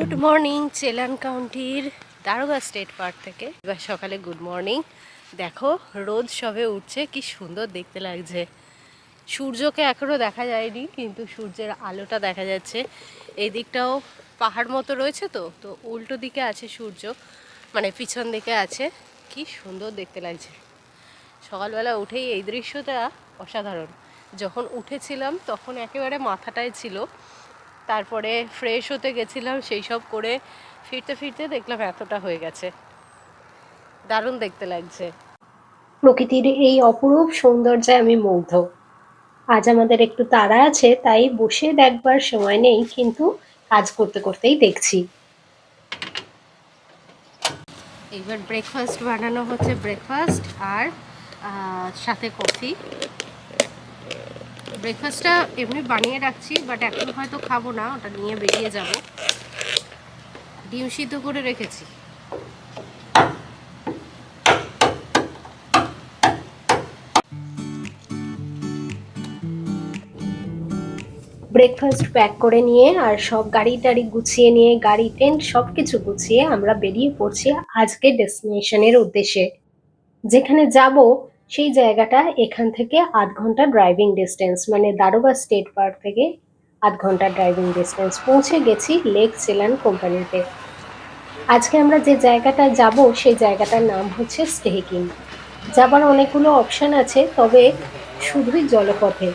Good morning চেলান কাউন্টির দারোগা state park থেকে। এবার সকালে গুড মর্নিং দেখো, রোদ সবে উঠছে, কি সুন্দর দেখতে লাগছে। সূর্যকে এখনও দেখা যায়নি, কিন্তু সূর্যের আলোটা দেখা যাচ্ছে। এই দিকটাও পাহাড় মতো রয়েছে তো তো উল্টো দিকে আছে সূর্য মানে পিছন দিকে আছে। কি সুন্দর দেখতে লাগছে। সকালবেলা উঠেই এই দৃশ্যটা অসাধারণ। যখন উঠেছিলাম, তখন একেবারে মাথাটায় ছিল তারপরে ফ্রেশ হতে গেছিলাম সেই সব করে ফিরতে ফিরতে দেখলাম এতটা হয়ে গেছে। দারুণ দেখতে লাগছে। প্রকৃতির এই অপরূপ সৌন্দর্যে আমি মুগ্ধ। আজ আমাদের একটু তাড়া আছে তাই বসে দেখবার সময় নেই কিন্তু কাজ করতে করতেই দেখছি। এইবার ব্রেকফাস্ট বানানো হচ্ছে ব্রেকফাস্ট আর সাথে কফি ব্রেকফাস্টটা এমনি বানিয়ে রাখছি বাট এখন হয়তো খাব না, ওটা নিয়ে বেরিয়ে যাব। ডিম সিদ্ধ করে রেখেছি। ব্রেকফাস্ট প্যাক করে নিয়ে আর সব গাড়ি টাড়ি গুছিয়ে নিয়ে, গাড়ি টেন্ট সব কিছু গুছিয়ে আমরা বেরিয়ে পড়ছি আজকে ডেস্টিনেশনের উদ্দেশ্যে। যেখানে যাব সেই জায়গাটা এখান থেকে আধ ঘণ্টা ড্রাইভিং ডিস্টেন্স মানে দারোগা স্টেট পার্ক থেকে আধ ঘণ্টা ড্রাইভিং ডিস্টেন্স পৌঁছে গেছি লেক সেলান কোম্পানিতে আজকে আমরা যে জায়গাটা যাব, সেই জায়গাটার নাম হচ্ছে স্টেহিকিং যাবার অনেকগুলো অপশান আছে, তবে শুধুই জলপথে।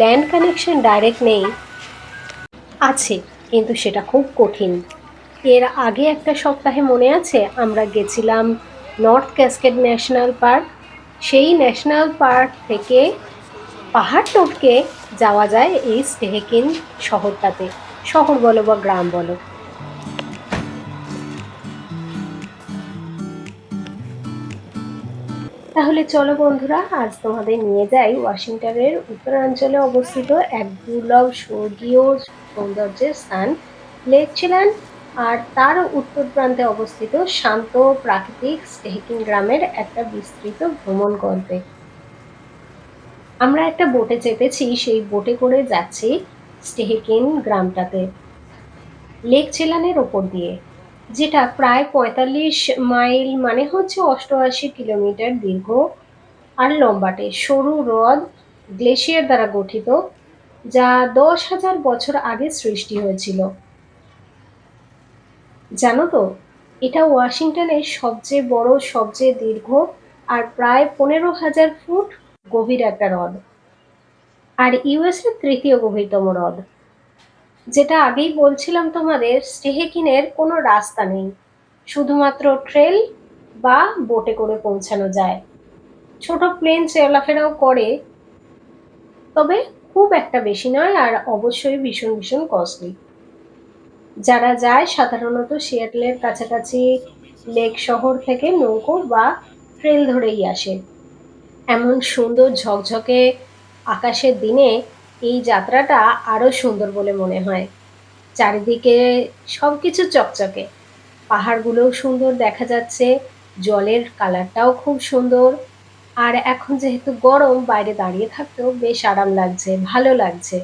ল্যান্ড কানেকশন ডাইরেক্ট নেই, আছে, কিন্তু সেটা খুব কঠিন। এর আগে একটা সপ্তাহে মনে আছে, আমরা গেছিলাম নর্থ ক্যাসকেড ন্যাশনাল পার্ক সেই ন্যাশনাল পার্ক থেকে পাহাড় টপকে যাওয়া যায় এই স্টেহেকিন শহরটাতে। শহর বলো বা গ্রাম বলো। তাহলে চলো বন্ধুরা, আজ তোমাদের নিয়ে যাই ওয়াশিংটনের উত্তরাঞ্চলে অবস্থিত এক দুর্লভ স্বর্গীয় সৌন্দর্যের স্থান লেক চিলান আর তার উত্তর প্রান্তে অবস্থিত শান্ত প্রাকৃতিক স্টেহিকিং গ্রামের একটা বিস্তৃত ভ্রমণ গল্পে। আমরা একটা বোটে চেপেছি, সেই বোটে করে যাচ্ছি স্টেহিকিন গ্রামটাতে। লেক চেলানের ওপর দিয়ে, যেটা প্রায় পঁয়তাল্লিশ মাইল মানে হচ্ছে অষ্টআশি কিলোমিটার দীর্ঘ আর লম্বাটে, সরু হ্রদ গ্লেশিয়ার দ্বারা গঠিত, যা দশ হাজার বছর আগে সৃষ্টি হয়েছিল। জানো তো, এটা ওয়াশিংটনের সবচেয়ে বড়, সবচেয়ে দীর্ঘ আর প্রায় পনেরো হাজার ফুট গভীর একটা হ্রদ। আর ইউএসের তৃতীয় গভীরতম হ্রদ। যেটা আগেই বলছিলাম তোমাদের, স্টেহেকিনের কোনো রাস্তা নেই। শুধুমাত্র ট্রেল বা বোটে করে পৌঁছানো যায়। ছোট প্লেন চলাফেরাও করে, তবে খুব একটা বেশি নয় আর অবশ্যই ভীষণ ভীষণ কস্টলি। যারা যায়, সাধারণত সিয়াটলের কাছাকাছি লেক শহর থেকে নৌকো বা ট্রেল ধরেই আসে। এমন সুন্দর ঝকঝকে আকাশের দিনে এই যাত্রাটা আরও সুন্দর বলে মনে হয়। চারিদিকে সব কিছু চকচকে। পাহাড়গুলোও সুন্দর দেখা যাচ্ছে। জলের কালারটাও খুব সুন্দর। আর এখন যেহেতু গরম, বাইরে দাঁড়িয়ে থাকতেও বেশ আরাম লাগছে, ভালো লাগছে।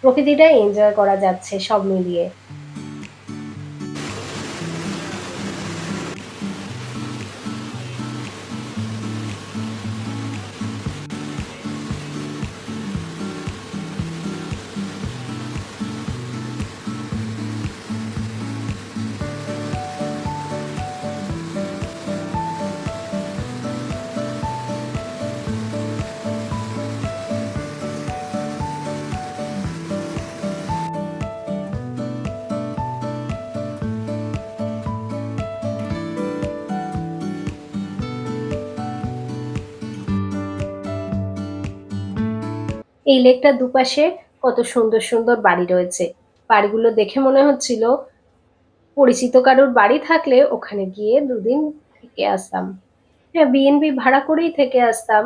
প্রকৃতিটা এনজয় করা যাচ্ছে সব মিলিয়ে। এই লেকটার দুপাশে কত সুন্দর সুন্দর বাড়ি রয়েছে। বাড়িগুলো দেখে মনে হচ্ছিল পরিচিত কারোর বাড়ি থাকলে ওখানে গিয়ে দুদিন থেকে আসতাম। হ্যাঁ বিএনবি ভাড়া করেই থেকে আসতাম,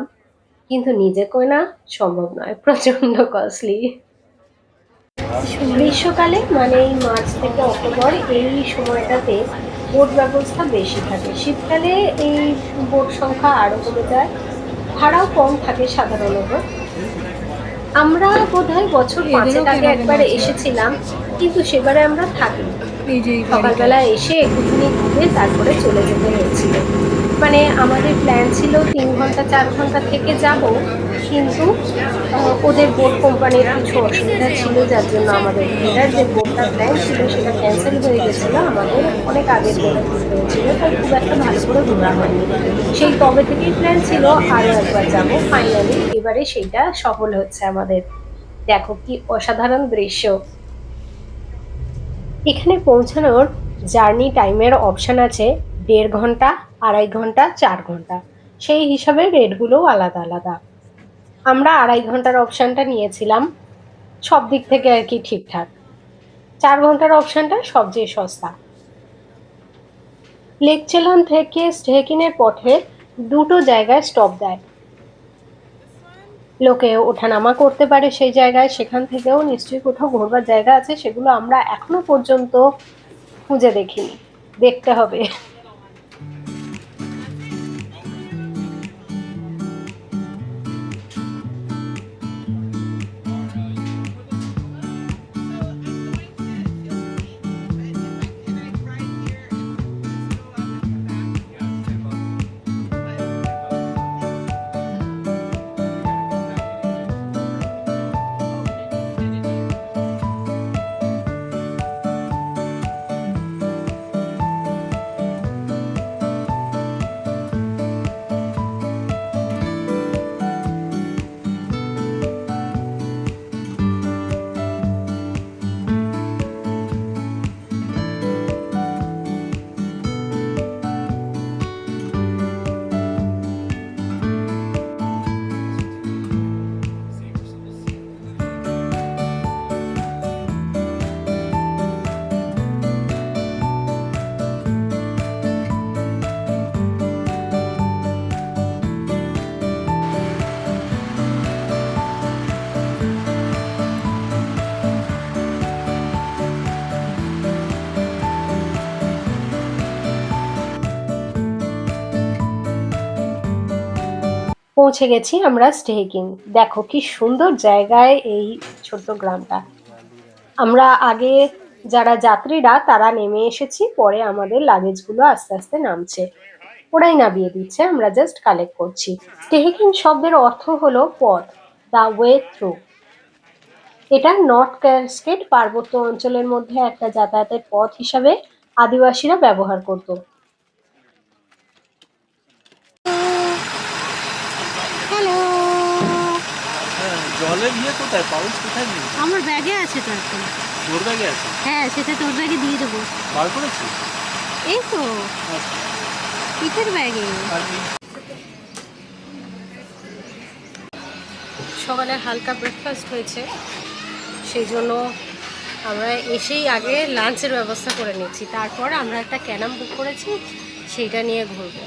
কিন্তু নিজে না সম্ভব নয় প্রচণ্ড কস্টলি গ্রীষ্মকালে মানে এই মার্চ থেকে অক্টোবর এই সময়টাতে বোট ব্যবস্থা বেশি থাকে। শীতকালে এই বোট সংখ্যা আরও কমে যায়, ভাড়াও কম থাকে সাধারণত। আমরা বোধহয় বছর পাঁচেক আগে একবার এসেছিলাম কিন্তু সেবারে আমরা থাকি। সকালবেলা এসে একটুখানি ঘুরে তারপরে চলে যেতে হয়েছিল। মানে আমাদের প্ল্যান ছিল তিন ঘণ্টা, চার ঘণ্টা থেকে যাব, কিন্তু ওদের বোট কোম্পানির কিছু অসুবিধা ছিল, যার জন্য আমাদের ফেরার যে বোটটা প্ল্যান ছিল সেটা ক্যান্সেল হয়ে গেছিল। আমাদের অনেক আগে হয়েছিল তাই খুব একটা ভালো করে ঘোরা হয়নি। সেই তবে থেকেই প্ল্যান ছিল আরও একবার যাব। ফাইনালি এবারে সেইটা সফল হচ্ছে আমাদের। দেখো কি অসাধারণ দৃশ্য। এখানে পৌঁছানোর জার্নি টাইমের অপশান আছে দেড় ঘণ্টা আড়াই ঘণ্টা, চার ঘণ্টা। সেই হিসাবে রেটগুলোও আলাদা আলাদা। আমরা আড়াই ঘণ্টার অপশানটা নিয়েছিলাম। সব দিক থেকে আর কি ঠিকঠাক। চার ঘণ্টার অপশানটা সবচেয়ে সস্তা। লেকচেলন থেকে স্টেকিনের পথে দুটো জায়গায় স্টপ দেয়। লোকে ওঠানামা করতে পারে সেই জায়গায়। সেখান থেকেও নিশ্চয়ই কোথাও ঘোরবার জায়গা আছে। সেগুলো আমরা এখনও পর্যন্ত খুঁজে দেখিনি। দেখতে হবে। পৌঁছে গেছি আমরা স্টেহিকিং দেখো কি সুন্দর জায়গায় এই ছোট্ট গ্রামটা। আমরা আগে যারা যাত্রীরা তারা নেমে এসেছি, পরে আমাদের লাগেজগুলো আস্তে আস্তে নামছে। ওরাই নামিয়ে দিচ্ছে, আমরা জাস্ট কালেক্ট করছি। স্টেহিকিং শব্দের অর্থ হলো পথ দ্য ওয়ে থ্রু এটা নর্থ ক্যাসকেড পার্বত্য অঞ্চলের মধ্যে একটা যাতায়াতের পথ হিসাবে আদিবাসীরা ব্যবহার করতো হ্যালো হ্যাঁ, জলের ইয়ে কোথায়? পাউচ কোথায় নেই আমার ব্যাগে আছে তো এখন। তোর ব্যাগে আছে? হ্যাঁ সেটা তোর ব্যাগে দিয়ে দেবো। বার করেছিস? এই তো। আচ্ছা। পিঠের ব্যাগে? সকালে হালকা ব্রেকফাস্ট হয়েছে। সেই জন্য আমরা এসেই আগে লাঞ্চের ব্যবস্থা করে নিচ্ছি তারপর আমরা একটা ক্যানাম বুক করেছি। সেইটা নিয়ে ঘুরবো।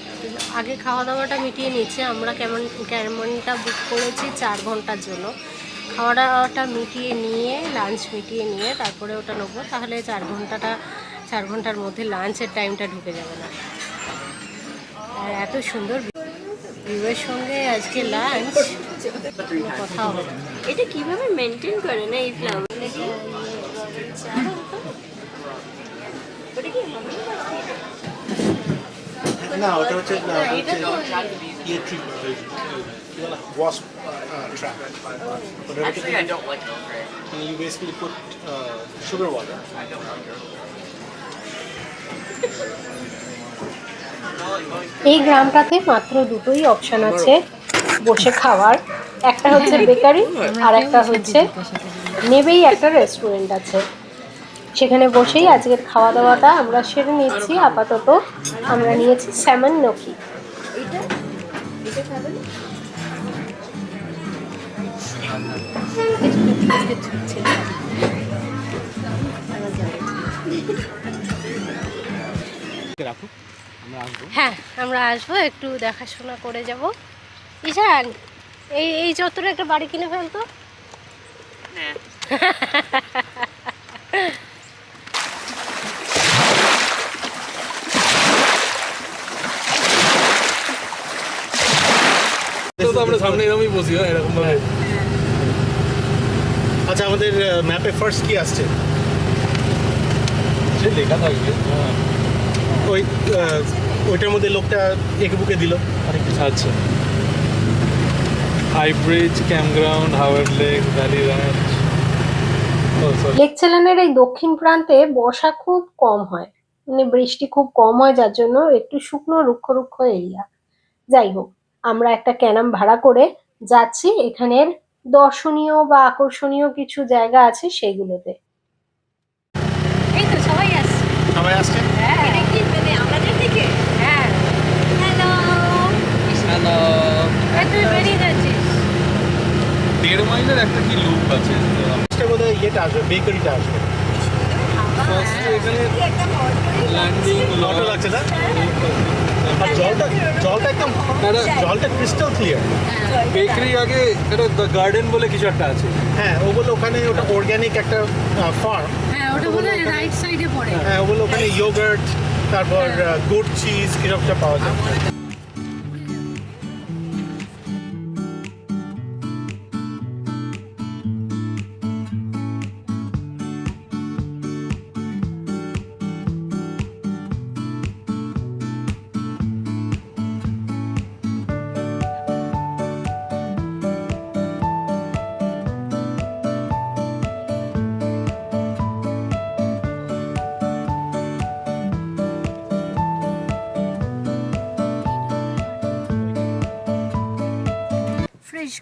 আগে খাওয়া দাওয়াটা মিটিয়ে নিচ্ছে আমরা কেমন ক্যামনটা বুক করেছি চার ঘণ্টার জন্য। খাওয়া দাওয়াটা মিটিয়ে নিয়ে লাঞ্চ মিটিয়ে নিয়ে তারপরে ওটা নেব তাহলে চার ঘন্টাটা চার ঘণ্টার মধ্যে লাঞ্চের টাইমটা ঢুকে যাবে না। আর এত সুন্দর ভিউয়ের সঙ্গে আজকে লাঞ্চ কথা হবে এটা কীভাবে মেনটেন করে না এই ফ্লাওয়ার না ওটা হচ্ছে না ওটা হচ্ছে ইয়ে ঠিক wasp uh, trap. Actually, I don't like milk bread. And you basically put uh, sugar water. I don't like এই গ্রামটাতে মাত্র দুটোই অপশন আছে বসে খাওয়ার একটা হচ্ছে বেকারি আর একটা হচ্ছে নেবেই একটা রেস্টুরেন্ট আছে সেখানে বসেই আজকের খাওয়া দাওয়াটা আমরা সেরে নিচ্ছি আপাতত আমরা নিয়েছি স্যামন নকি হ্যাঁ আমরা আসব একটু দেখাশোনা করে যাব। ঈশান এই এই চত্বরে একটা বাড়ি কিনে ফেলতো? Nah. তো এরকমই বসি হ্যাঁ, এরকম ভাবে আচ্ছা আমাদের ম্যাপে ফার্স্ট কি আসছে? বোর্ডে লেখা থাকবে ওই ওইটার মধ্যে লোকটা এঁকে বুকে দিল। অনেক কিছু আচ্ছা High Bridge Campground Howard Lake Valley Ranch ও সরি লেক চ্যানেলের এই দক্ষিণ প্রান্তে বর্ষা খুব কম হয়। মানে বৃষ্টি খুব কম হয় যার জন্য একটু শুকনো রুক্ষ রুক্ষ এরিয়া। যাই হোক আমরা একটা ক্যানাম ভাড়া করে যাচ্ছি। এখানের দর্শনীয় বা আকর্ষণীয় কিছু জায়গা আছে সেইগুলোতে এই তো সবাই আসছে। সবাই আসছে? এটা কি মানে আমাদের থেকে হ্যাঁ। হ্যালো হ্যালো তুই বেরিয়ে যাচ্ছিস দেড় মাইলের একটা কি লুপ আছে? আজকে বোধ ইয়েটা আসবে বেকারিটা আসবে। ফার্স্ট এখানে একটা মল করে ল্যান্ডিং লটো লাগছে না? আর জলটা জলটা একদম জলটা ক্রিস্টাল ক্লিয়ার বেকারি আগে এটা গার্ডেন বলে কিছু একটা আছে। হ্যাঁ ওগুলো ওখানে ওটা অর্গ্যানিক একটা ফার্ম হ্যাঁ ওটা বলে রাইট সাইডে পড়ে। হ্যাঁ ওগুলো ওখানে ইয়োগার্ট তারপর গুড চিজ এরকমটা পাওয়া যায়।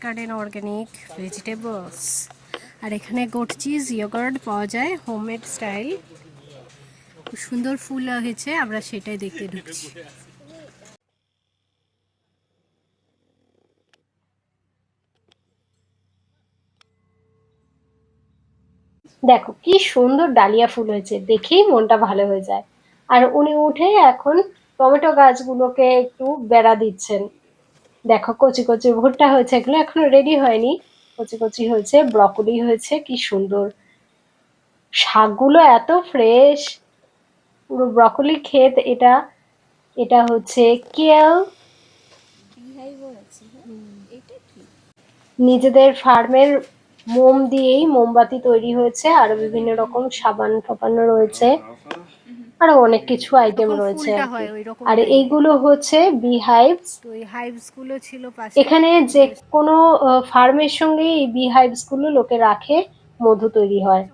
গার্ডেন অর্গানিক ভেজিটেবলস আর এখানে গোট চিজ ইয়োগার্ট পাওয়া যায় হোমমেড স্টাইল সুন্দর ফুল হয়েছে, আমরা সেটাই দেখতে ঢুকছি। দেখো, কি সুন্দর ডালিয়া ফুল হয়েছে, দেখেই মনটা ভালো হয়ে যায়। আর উনি উঠে এখন টমেটো গাছগুলোকে একটু বেড়া দিচ্ছেন। দেখো কচি কচি ভুট্টা হয়েছে এগুলো এখনও রেডি হয়নি। কচি কচি হয়েছে ব্রকলি হয়েছে কি সুন্দর। শাকগুলো এত ফ্রেশ পুরো ব্রকলি ক্ষেত এটা এটা হচ্ছে কেল। নিজেদের ফার্মের মোম দিয়েই মোমবাতি তৈরি হয়েছে আরও বিভিন্ন রকম সাবান ফাবানো রয়েছে আরও অনেক কিছু আইটেম রয়েছে আর। হয়। এইগুলো হচ্ছে তো এই হাইভসগুলো ছিল পাশে। এখানে যে কোনো ফার্মের সঙ্গে এই বিহাইভসগুলো লোকে রাখে মধু তৈরি হয়।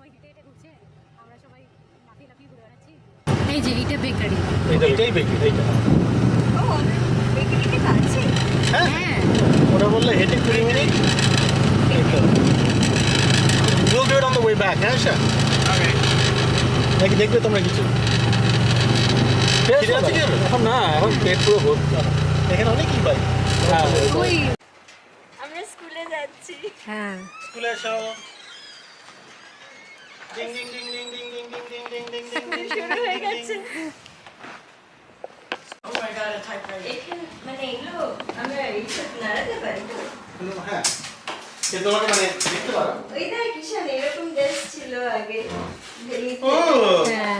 এই যে এইটা বেকারি এইটাই বেকারি এইটা। ও কাছে হ্যাঁ। ওরা বললে হেঁটে কুড়ি minute. We'll do it on the way back, হ্যাঁ দেখবে তোমরা কিছু? এখন না এখন পেট পুরো ভর্তি এখানে অনেকই পাই হ্যাঁ আমরা স্কুলে যাচ্ছি হ্যাঁ স্কুলে এসো ding ding ding ding ding ding ding ding ding ding ding শুরু হয়ে গেছে Oh মানে এগুলো আমরা এইসব নাড়াতে পারি হ্যাঁ সে তোমাকে মানে দেখতে পারো ওই দেখ কিষান এরকম ড্রেস ছিল আগে ও হ্যাঁ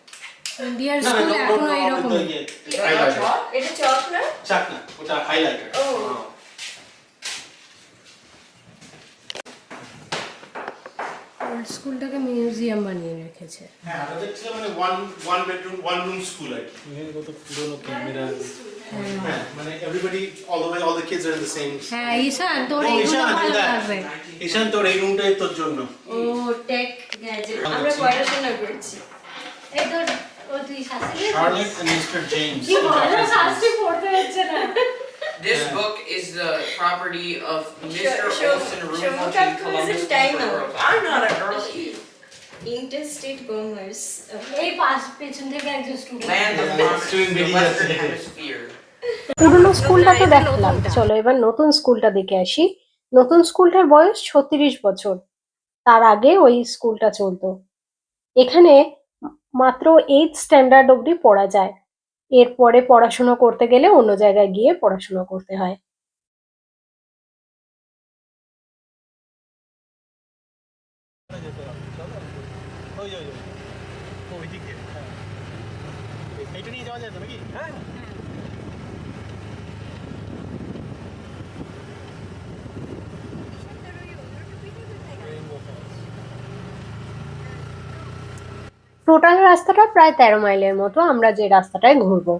ইন্ডিয়ার স্কুল এখনও তো ইয়ে Is that not highlighter chalk? এটা চক না? চাক না ওটা হাইলাইটার স্কুলটাকে মিউজিয়াম বানিয়ে রেখেছে। হ্যাঁ ওদের ছিল মানে one one bedroom one room school আর কি। এখানে কত পুরোনো ক্যামেরা। হ্যাঁ মানে everybody all the way all the kids are in the same হ্যাঁ ঈশান তোর ও, এইগুলো ভালো লাগবে। ঈশান তোর এই রুমটাই তোর জন্য। ও টেক গ্যাজেট আমরা পড়াশোনা করছি। এই তোর Charlotte and Mr. James. This book is the property of Mr. Olson Room in Columbus, I'm not a girl. Interstate commerce. এই পাশ পেছন থেকে একজন student Land of the Western. Hemisphere. পুরনো স্কুলটা তো দেখলাম চলো এবার নতুন স্কুলটা দেখে আসি নতুন স্কুলটার বয়স ছত্রিশ বছর তার আগে ওই স্কুলটা চলতো এখানে মাত্র এইট স্ট্যান্ডার্ড অবধি পড়া যায়। এরপরে পড়াশুনো করতে গেলে অন্য জায়গায় গিয়ে পড়াশুনো করতে হয় ওই ওই ওই ওই দিক দিয়ে হ্যাঁ এইটা নিয়ে যাওয়া যায় তো নাকি হ্যাঁ টোটাল রাস্তাটা প্রায় তেরো মাইলের মতো আমরা যে রাস্তাটায় ঘুরবো।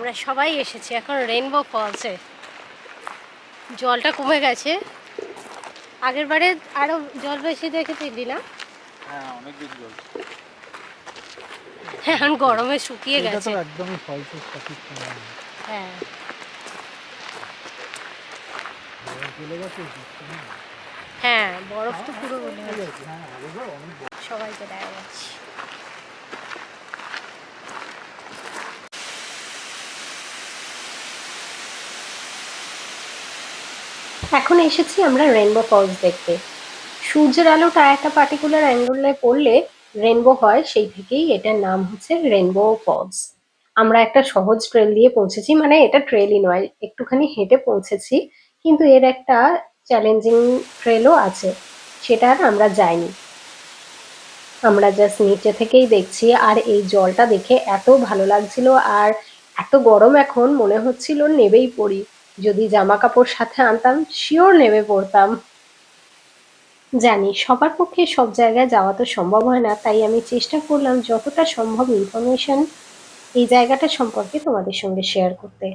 আমরা সবাই এসেছি এখন রেনবো ফলসে জলটা কমে গেছে। আগের বারে আরও জল বেশি দেখেছিলি না? হ্যাঁ অনেক বেশি জল। এখন গরমে শুকিয়ে গেছে তো একদমই ফলস হ্যাঁ। চলে গেছে হ্যাঁ বরফ তো পুরো গলে সবাইকে দেখা যাচ্ছে এখন এসেছি আমরা রেনবো ফলস দেখতে। সূর্যের আলোটা একটা পার্টিকুলার অ্যাঙ্গেলে পড়লে রেনবো হয় সেই থেকেই এটার নাম হচ্ছে রেনবো ফলস আমরা একটা সহজ ট্রেল দিয়ে পৌঁছেছি মানে এটা ট্রেলই নয় একটুখানি হেঁটে পৌঁছেছি কিন্তু এর একটা চ্যালেঞ্জিং ট্রেলও আছে, সেটা আর আমরা যাইনি। আমরা জাস্ট নিচে থেকেই দেখছি, আর এই জলটা দেখে এত ভালো লাগছিল, আর এত গরম এখন মনে হচ্ছিল নেবেই পড়ি। যদি জামা কাপড় সাথে আনতাম শিওর নেমে পড়তাম। জানি, সবার পক্ষে সব জায়গায় যাওয়া তো সম্ভব হয় না, তাই আমি চেষ্টা করলাম যতটা সম্ভব ইনফরমেশন এই জায়গাটা সম্পর্কে তোমাদের সঙ্গে শেয়ার করতে।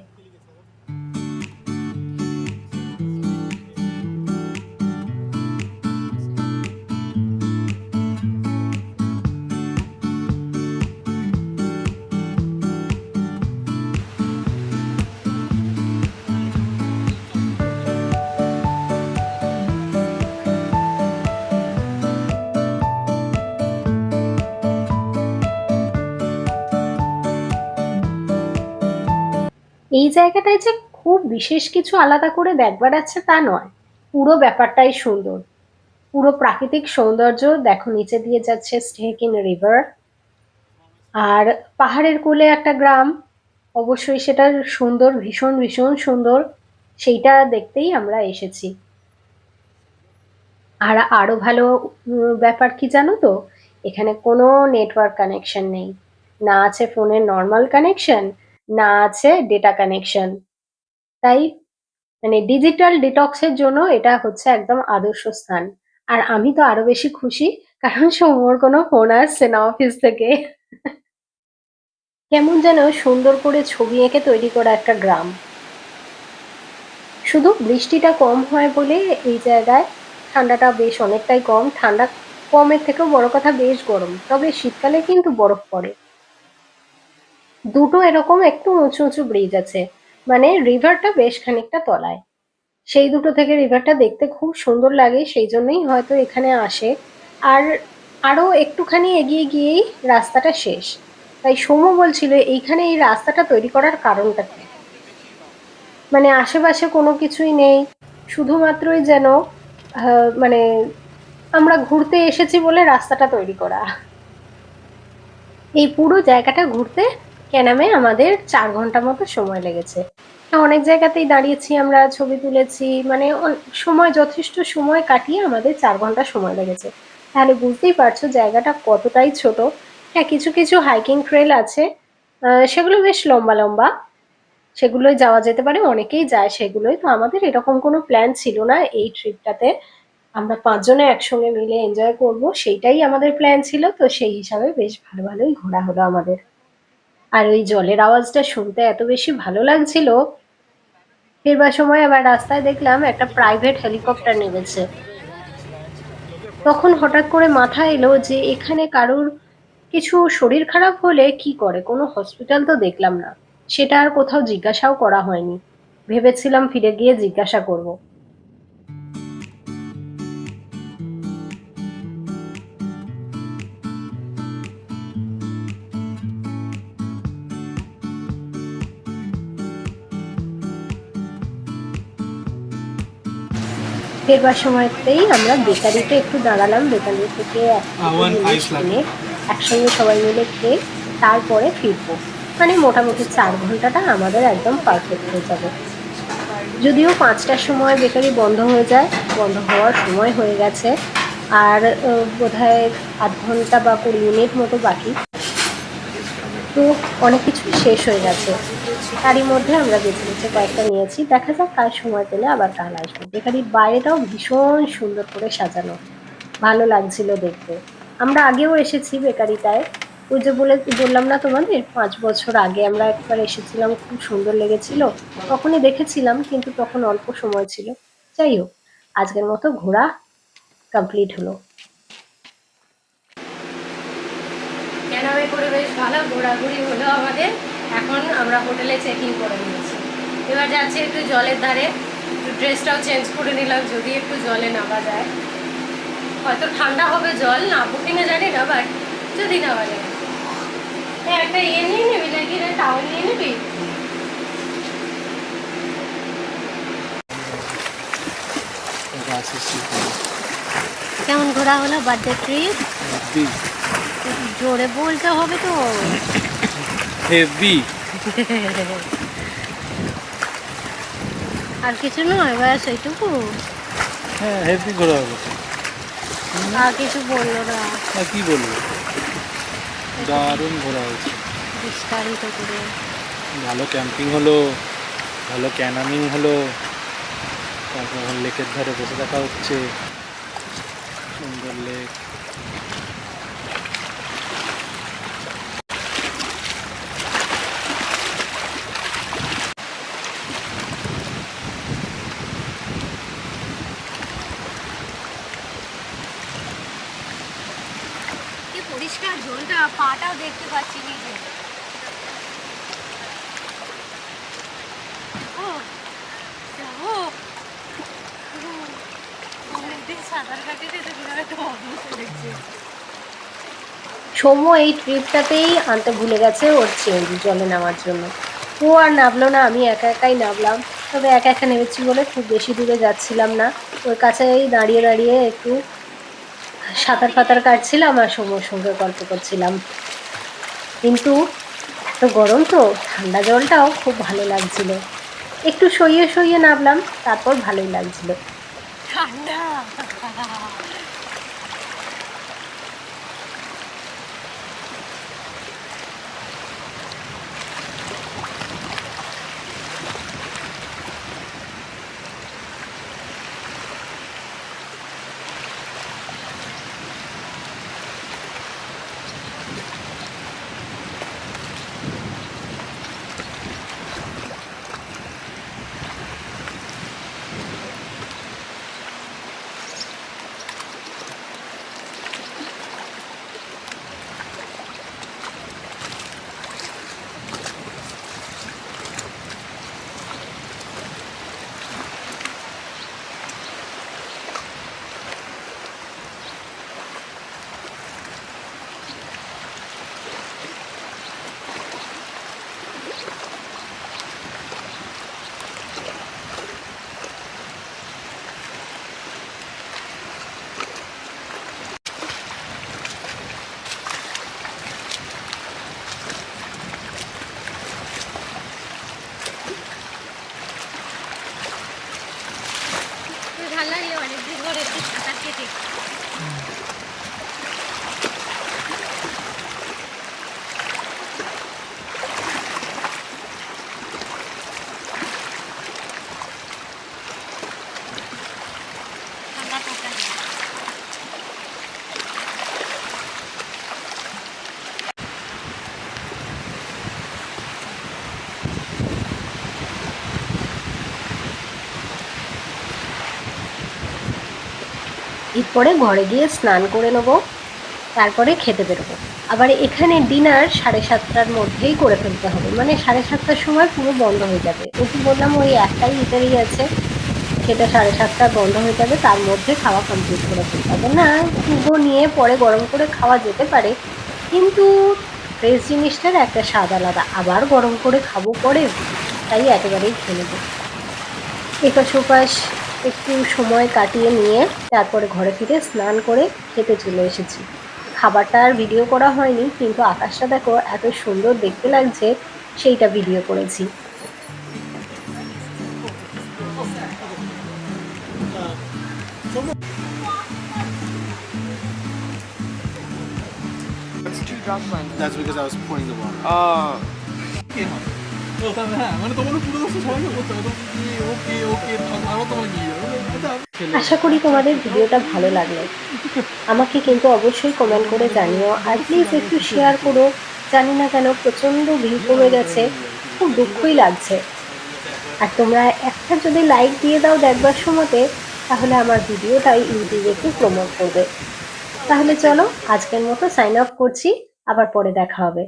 এই জায়গাটায় যে খুব বিশেষ কিছু আলাদা করে দেখবার আছে তা নয়। পুরো ব্যাপারটাই সুন্দর। পুরো প্রাকৃতিক সৌন্দর্য দেখো, নিচে দিয়ে যাচ্ছে স্টেকিন রিভার আর পাহাড়ের কোলে একটা গ্রাম, অবশ্যই সেটা সুন্দর, ভীষণ ভীষণ সুন্দর, সেইটা দেখতেই আমরা এসেছি। আর আরও ভালো ব্যাপার কি জানো তো? এখানে কোনো নেটওয়ার্ক কানেকশন নেই। না আছে ফোনের নর্মাল কানেকশন না আছে ডেটা কানেকশন তাই মানে ডিজিটাল ডিটক্সের জন্য এটা হচ্ছে একদম আদর্শ স্থান। আর আমি তো আরও বেশি খুশি, কারণ সৌম্যর কোনো ফোন আসছে না অফিস থেকে। কেমন যেন সুন্দর করে ছবি এঁকে তৈরি করা একটা গ্রাম। শুধু বৃষ্টিটা কম হয় বলে এই জায়গায় ঠান্ডাটা বেশ অনেকটাই কম। ঠান্ডা কমের থেকেও বড় কথা বেশ গরম। তবে শীতকালে কিন্তু বরফ পড়ে। দুটো এরকম একটু উঁচু উঁচু ব্রিজ আছে। মানে রিভারটা বেশ খানিকটা তলায়। সেই দুটো থেকে রিভারটা দেখতে খুব সুন্দর লাগে, সেই জন্যই হয়তো এখানে আসে। আর আরও একটুখানি এগিয়ে গিয়েই রাস্তাটা শেষ। তাই সৌম্য বলছিল, এইখানে এই রাস্তাটা তৈরি করার কারণটা কি? মানে আশেপাশে কোনো কিছুই নেই। শুধুমাত্রই যেন মানে আমরা ঘুরতে এসেছি বলে রাস্তাটা তৈরি করা। এই পুরো জায়গাটা ঘুরতে ক্যানামে আমাদের চার ঘণ্টা মতো সময় লেগেছে। অনেক জায়গাতেই দাঁড়িয়েছি আমরা, ছবি তুলেছি মানে সময়, যথেষ্ট সময় কাটিয়ে আমাদের চার ঘণ্টা সময় লেগেছে। তাহলে বুঝতেই পারছ জায়গাটা কতটাই ছোট। হ্যাঁ কিছু কিছু হাইকিং ট্রেল আছে সেগুলো বেশ লম্বা লম্বা। সেগুলোই যাওয়া যেতে পারে, অনেকেই যায় সেগুলোই তো আমাদের এরকম কোনো প্ল্যান ছিল না এই ট্রিপটাতে আমরা পাঁচজনে একসঙ্গে মিলে এনজয় করব, সেইটাই আমাদের প্ল্যান ছিল। তো সেই হিসাবে বেশ ভালো, ভালোই ঘোরা হলো আমাদের। আর ওই জলের আওয়াজটা শুনতে এত বেশি ভালো লাগছিল। ফেরবার সময় আবার রাস্তায় দেখলাম একটা প্রাইভেট হেলিকপ্টার নেমেছে। তখন হঠাৎ করে মাথা এলো যে এখানে কারোর কিছু শরীর খারাপ হলে কি করে? কোনো হসপিটাল তো দেখলাম না। সেটা আর কোথাও জিজ্ঞাসাও করা হয়নি। ভেবেছিলাম ফিরে গিয়ে জিজ্ঞাসা করব। ফেরবার সময়তেই আমরা বেকারিতে একটু দাঁড়ালাম বেকারি থেকে. কিনে একসঙ্গে সবাই মিলে খেয়ে তারপরে ফিরবো। মানে মোটামুটি চার ঘন্টাটা আমাদের একদম পারফেক্ট হয়ে যাবে। যদিও পাঁচটার সময় বেকারি বন্ধ হয়ে যায় বন্ধ হওয়ার সময় হয়ে গেছে। আর বোধহয় আধ ঘণ্টা বা কুড়ি মিনিট মতো বাকি। তো অনেক কিছুই শেষ হয়ে গেছে। তারই মধ্যে আমরা বেছে বেছে কয়েকটা নিয়েছি। দেখা যাক, কাল সময় পেলে আবার কাল আসব। বেকারির বাইরেটাও ভীষণ সুন্দর করে সাজানো। ভালো লাগছিল দেখতে। আমরা আগেও এসেছি বেকারিটায়। ওই যে বলে বললাম না তোমাদের, পাঁচ বছর আগে আমরা একবার এসেছিলাম, খুব সুন্দর লেগেছিল। তখনই দেখেছিলাম, কিন্তু তখন অল্প সময় ছিল। যাই হোক, আজকের মতো ঘোরা কমপ্লিট হলো। ক্যানামে করে বেশ ভালো, ঘোরাঘুরি হলো আমাদের। এখন আমরা হোটেলে চেক ইন করে নিয়েছি। এবার যাচ্ছি একটু জলের ধারে। একটু ড্রেসটাও চেঞ্জ করে নিলাম যদি একটু জলে নামা যায়। হয়তো ঠান্ডা হবে জল নামবো কিনা জানি না বাট যদি নামা যায়। একটা ইয়ে নিয়ে নিবি নাকি? না টাওয়াল নিয়ে নিবি? কেমন ঘোরা হলো বার্থডে ট্রিপ জোরে বলতে হবে তো। হেভি। আর কিছু নয় ব্যাস এইটুকু। হ্যাঁ হেভি ঘোরা হলো। আর কিছু বলল না। আর কি বলব? দারুণ ঘোরা হয়েছে। বিস্তারিত করে। ভালো ক্যাম্পিং হলো ভালো ক্যানামিং হলো তারপর লেকের ধারে বসে দেখা হচ্ছে। সুন্দর লেক কি পরিষ্কার জলটা পাটাও দেখতে পাচ্ছি নিজে। সৌম্য এই ট্রিপটাতেই আনতে ভুলে গেছে ওর চেঞ্জ জলে নামার জন্য। ও আর নামলো না, আমি একা একাই নামলাম। তবে একা একা নেমেছি বলে খুব বেশি দূরে যাচ্ছিলাম না। ওর কাছেই দাঁড়িয়ে দাঁড়িয়ে একটু সাঁতার ফাতার কাটছিলাম আর সৌম্যর সঙ্গে গল্প করছিলাম। কিন্তু এত গরম তো, ঠান্ডা জলটাও খুব ভালো লাগছিল। একটু সইয়ে সইয়ে নামলাম, তারপর ভালোই লাগছিল। ঠান্ডা ভালো লাগল অনেকদিন ধরে একটু সাঁতার কেটে ঠান্ডা ঠান্ডা এরপরে ঘরে গিয়ে স্নান করে নেব, তারপরে খেতে বেরোবো। আবার এখানে ডিনার সাড়ে সাতটার মধ্যেই করে ফেলতে হবে। মানে সাড়ে সাতটার সময় পুরো বন্ধ হয়ে যাবে। ওকে বললাম, ওই একটাই ইটারি আছে। সেটা সাড়ে সাতটা বন্ধ হয়ে যাবে, তার মধ্যে খাওয়া কমপ্লিট করে ফেলতে হবে। না পুরো নিয়ে পরে গরম করে খাওয়া যেতে পারে, কিন্তু ফ্রেশ জিনিসটার একটা স্বাদ আলাদা। আবার গরম করে খাব পরে, তাই একেবারেই খেয়ে নেব। এপাশ ওপাশ একটু সময় কাটিয়ে নিয়ে তারপরে ঘরে ফিরে স্নান করে খেতে চলে এসেছি। খাবারটা আর ভিডিও করা হয়নি কিন্তু আকাশটা দেখো এত সুন্দর দেখতে লাগছে সেইটা ভিডিও করেছি। That's because I was pouring the water. Uh, ও আশা করি তোমাদের ভিডিওটা ভালো লাগল। আমাকে কিন্তু অবশ্যই কমেন্ট করে জানিও আর প্লিজ একটু শেয়ার করো। জানি না কেন প্রচণ্ড ভিউ কমে গেছে, খুব দুঃখই লাগছে। আর তোমরা একটা যদি লাইক দিয়ে দাও দেখবার সময়তে, তাহলে আমার ভিডিওটাই ইউটিউবে একটু প্রমোট করবে। তাহলে চলো আজকের মতো সাইন আপ করছি, আবার পরে দেখা হবে।